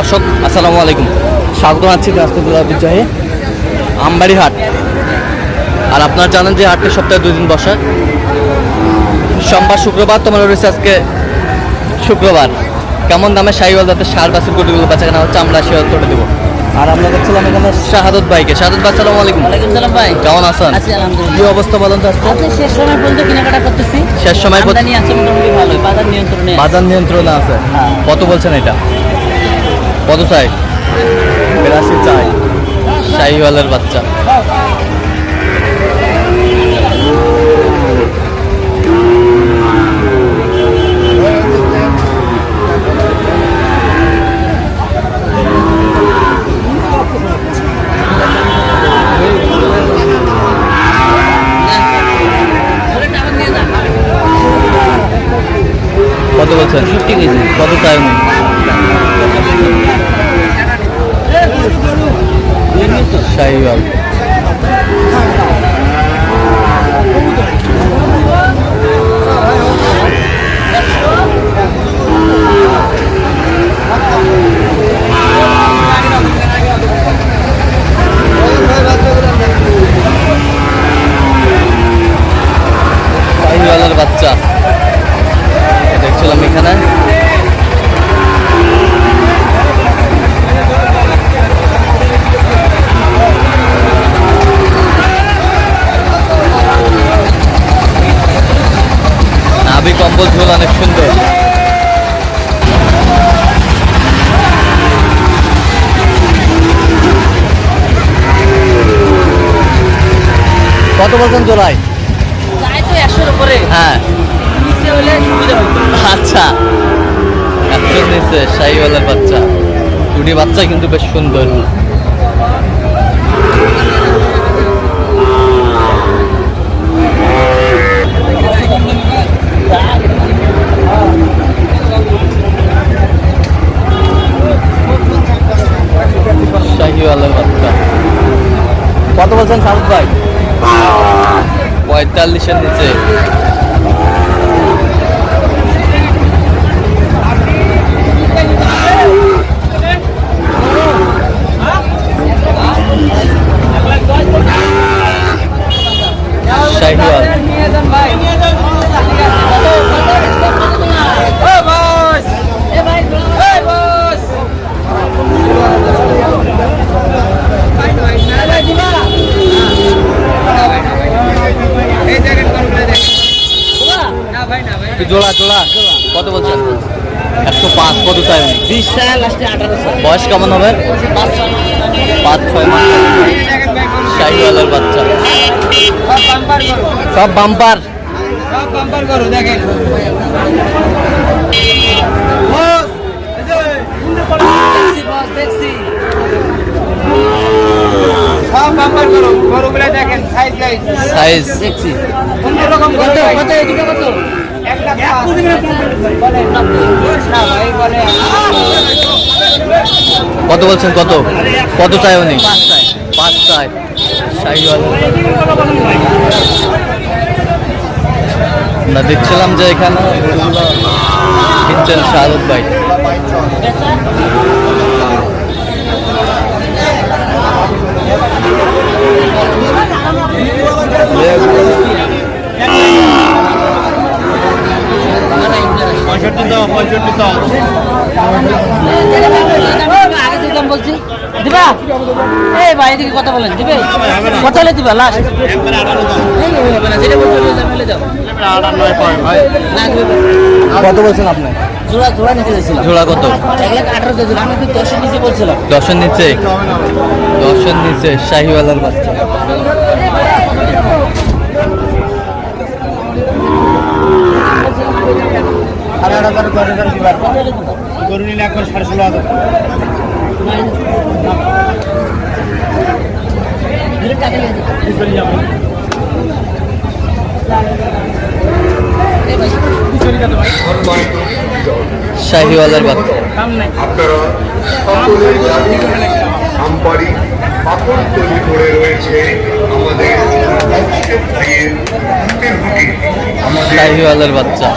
দর্শক আসসালামু আলাইকুম। স্বাগত আছি ঐতিহ্যবাহী আমবাড়ি হাট আর আপনারা জানেন যে হাটটি সপ্তাহে দুই দিন বসে। সোমবার শুক্রবার তোমার রয়েছে আজকে শুক্রবার। কেমন দামে শাহিওয়াল যাতে সার বাসের গরুগুলো বেচা কেনা হচ্ছে আমরা সেওয়াল করে দেবো। আর আমরা দেখছিলাম এখানে শাহাদত ভাইকে। শাহাদত ভাই আসসালামু আলাইকুম। ওয়ালাইকুম সালাম ভাই। কেমন আছেন? আছি আলহামদুলিল্লাহ। কি অবস্থা বলেন তো আজকে? শেষ সময় পর্যন্ত কেনাকাটা করতেছি। শেষ সময় পর্যন্ত- আছে মোটামুটি ভালো বাজার নিয়ন্ত্রণে আছে। বাজার নিয়ন্ত্রণে আছে। হ্যাঁ। কত বলছেন এটা? কত চাই? বিরাশি চাই। শাহিওয়ালের বাচ্চা। Yeah. চাই তো একশোর উপরে। হ্যাঁ। আচ্ছা। একশোর নিচে শাহিওয়ালার বাচ্চা। দুটি বাচ্চা কিন্তু বেশ সুন্দর শাহিওয়ালার বাচ্চা কত বলছেন শাহরুখ ভাই পঁয়তাল্লিশের নিচে শাহিওয়াল জোড়া জোড়া কত বলছেন একশো পাঁচ কত চাই? বিশ লাস্টে বয়স কেমন হবে? পাঁচ ছয়। মাস। শাহিওয়ালের বাচ্চা। সব বাম্পার। দেখছি বস দেখছি সাইজ দেখছি কত কত এদিকে কত? কত বলছেন? কত? কত চাই উনি? পাঁচ চাই। আমরা দেখছিলাম যে এখানে কিনছেন শাহরুখ ভাই আগে যে দাম বলছি দিবা এই ভাই এদিকে কথা বলেন দিবে কত হলে দিবা লাস্ট কত বলছেন আপনি জোড়া জোড়া নিতে চাইছিলাম জোড়া কত এক লাখ আঠারো চাইছিল আমি কিন্তু দশের নিচে বলছিলাম দশের নিচে দশের নিচে শাহিওয়ালার বাচ্চা গরু নিলে একবার সাড়ে ষোলো হাজার শাহিওয়ালার বাচ্চা। আপনারা সকলে জানেন আমবাড়ি রয়েছে আমাদের অক্সিজেন ভাইয়ের হাতের রুটি আমাদের শাহিওয়ালের বাচ্চা।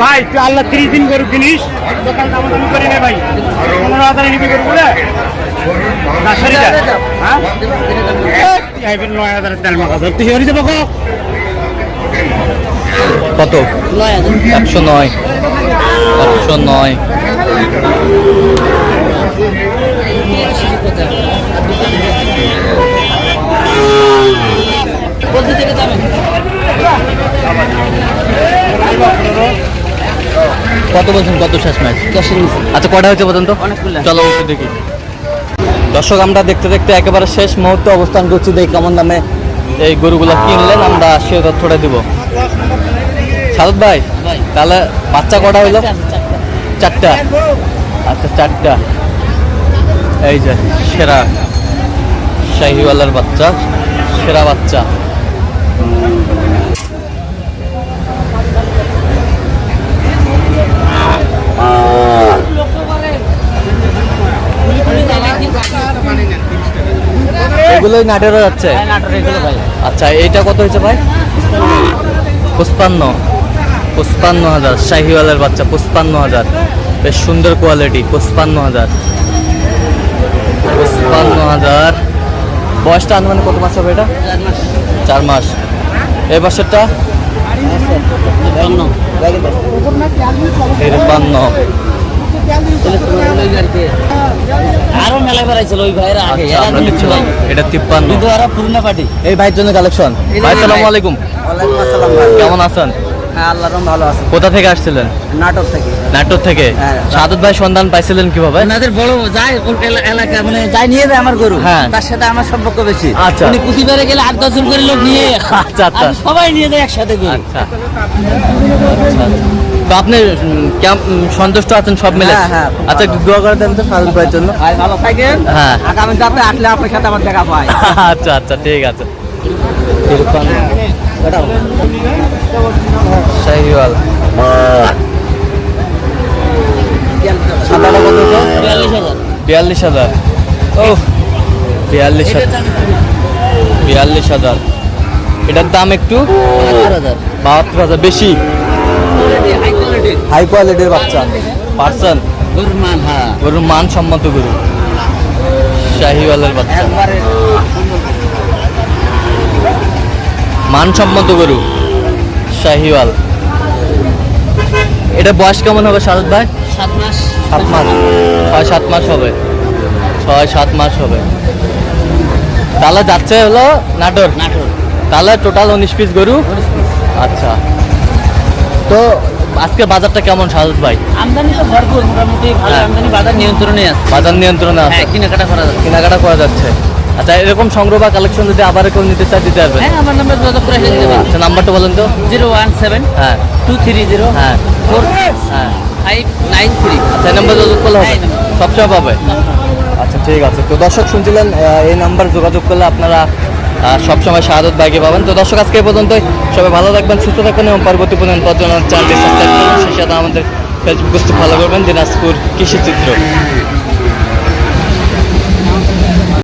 ভাই এ তুই আল্লাহ তিরিশ দিন গরু কিনিস দোকান দাম তুমি করি না ভাই। পনেরো হাজার নিবি গরু বলে? নার্সারিটা হ্যাঁ? নয় হাজারের তেল মাখা। ধর তুই হরি দেবো কত? একশো নয়। একশো নয়। বলতে থেকে যাবেন কত বলছেন কত শেষ ম্যাচ আচ্ছা কটা হয়েছে পর্যন্ত। চলো দেখি। দর্শক আমরা দেখতে দেখতে একেবারে শেষ মুহূর্তে অবস্থান করছি। দেখি কেমন দামে এই গরুগুলো কিনলেন আমরা সে তথ্যটা দিব। সাদত ভাই। তাহলে বাচ্চা কটা হইল। চারটা। আচ্ছা চারটা। এই যে সেরা শাহিওয়ালার বাচ্চা সেরা বাচ্চা। এগুলোই নাটেরও যাচ্ছে? হ্যাঁ, আচ্ছা এইটা কত হয়েছে ভাই? পুষ্পান্ন পুষ্পান্ন হাজার শাহিওয়ালের বাচ্চা পুষ্পান্ন হাজার। বেশ সুন্দর কোয়ালিটি পুষ্পান্ন হাজার। হাজার। বয়সটা আনুমানিক কত মাস হবে এটা? চার মাস। এই বছরটা? বান্ন তিরপান্ন আরও মেলা বেড়াইছিল ওই ভাইরা আগে আচ্ছা এটা তিপ্পান্ন। কিন্তু আরও পুরনো পার্টি। এই ভাইয়ের জন্য কালেকশন ভাই সালামু আলাইকুম। ওয়ালাইকুম আসসালাম কেমন আছেন? আল্লাহ রহম ভালো আছে। কোথা থেকে আসছিলেন? নাটক থেকে। নাটোর থেকে? হ্যাঁ। সাদত ভাই সন্ধান পাইছিলেন কীভাবে? ওনাদের বড় যায় এলাকা মানে যাই নিয়ে যায় আমার গরু। হ্যাঁ। তার সাথে আমার সম্পর্ক বেশি। আচ্ছা। উনি প্রতিবারে গেলে আট দশজন করে লোক নিয়ে আচ্ছা, আচ্ছা। সবাই নিয়ে যায় একসাথে গরু। আচ্ছা। তো আপনি সন্তুষ্ট আছেন সব মিলে? হ্যাঁ, হ্যাঁ, আচ্ছা দোয়া করে দেন তো সাদত ভাইয়ের জন্য। ভাই ভালো থাকেন। হ্যাঁ। আগামী যাতে আসলে আপনার সাথে আমার দেখা পাই আচ্ছা আচ্ছা ঠিক আছে। তিরপান্ন শাহিওয়াল। সাদাটা কত বিয়াল্লিশ হাজার। ও। বিয়াল্লিশ হাজার। বিয়াল্লিশ হাজার। এটার দাম একটু বাহাত্তর হাজার। বাহাত্তর হাজার বেশি। হাই কোয়ালিটির বাচ্চা। পার্সন। গরুর মান হ্যাঁ। গরুর মানসম্মত গরু। শাহিওয়ালের বাচ্চা। একবারে মানসম্মত গরু। শাহিওয়াল। এটা বয়স কেমন হবে শারদ ভাই? সাত মাস। সাত মাস। ছয় সাত মাস হবে। ছয় সাত মাস হবে। তাহলে যাচ্ছে হলো নাটোর? নাটোর। তাহলে টোটাল উনিশ পিস গরু? আচ্ছা। তো আজকে বাজারটা কেমন শারদ ভাই? আমদানি তো ভরপুর মোটামুটি ভালো হ্যাঁ। আমদানি বাজার নিয়ন্ত্রণে আছে। বাজার নিয়ন্ত্রণে আছে। হ্যাঁ কেনাকাটা করা যাচ্ছে। কেনাকাটা করা যাচ্ছে। আচ্ছা এরকম সংগ্রহ বা কালেকশন যদি আবার কেউ নিতে চায় দিতে পারবেন হ্যাঁ আমার নাম্বার যোগাযোগ করে দিতে পারেন আচ্ছা নাম্বারটা বলেন তো। জিরো ওয়ান সেভেন হ্যাঁ। টু থ্রি জিরো হ্যাঁ। ফোর হ্যাঁ। Five nine three. আচ্ছা নাম্বার যোগাযোগ করলে হবে? হ্যাঁ, সবসময় পাবে? আচ্ছা ঠিক আছে। তো দর্শক শুনছিলেন এই নাম্বার যোগাযোগ করলে আপনারা সবসময় শাহাদত বাইকে পাবেন। তো দর্শক আজকে পর্যন্তই। সবাই ভালো থাকবেন সুস্থ থাকবেন এবং পরবর্তী পর্যন্ত চ্যানেলটি সাবস্ক্রাইব করবেন সেই সাথে আমাদের ফেসবুক পেজটি ফলো করবেন দিনাজপুর কৃষি চিত্র